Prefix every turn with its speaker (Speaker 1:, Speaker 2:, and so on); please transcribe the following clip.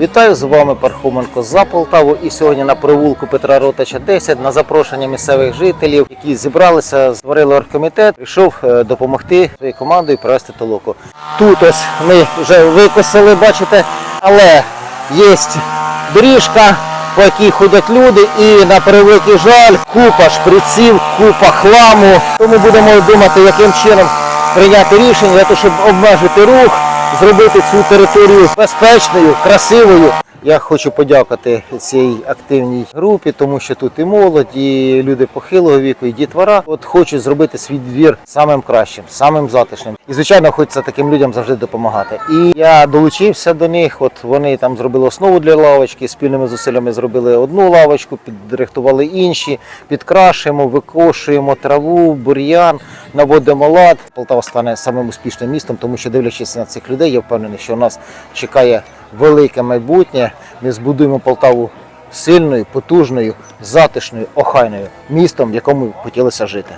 Speaker 1: Вітаю з вами Пархоменко за Полтаву. І сьогодні на провулку Петра Ротача 10 на запрошення місцевих жителів, які зібралися, створили оргкомітет, прийшов е, допомогти своєю командою провести толоку. Тут ось ми вже викосили, бачите, але є доріжка, по якій ходять люди, і на превеликий жаль, купа шприців, купа хламу. Тому будемо думати, яким чином прийняти рішення для того, щоб обмежити рух, зробити цю територію безпечною, красивою. Я хочу подякувати цій активній групі, тому що тут і молодь, і люди похилого віку, і дітвора. От хочуть зробити свій двір самим кращим, самим затишним. І звичайно, хочеться таким людям завжди допомагати. І я долучився до них. От вони там зробили основу для лавочки, спільними зусиллями зробили одну лавочку, підрихтували інші, підкрашуємо, викошуємо траву, бур'ян, наводимо лад. Полтава стане самим успішним містом, тому що дивлячись на цих людей, я впевнений, що нас чекає велике майбутнє. Ми збудуємо Полтаву сильною, потужною, затишною, охайною містом, в якому хотілося жити.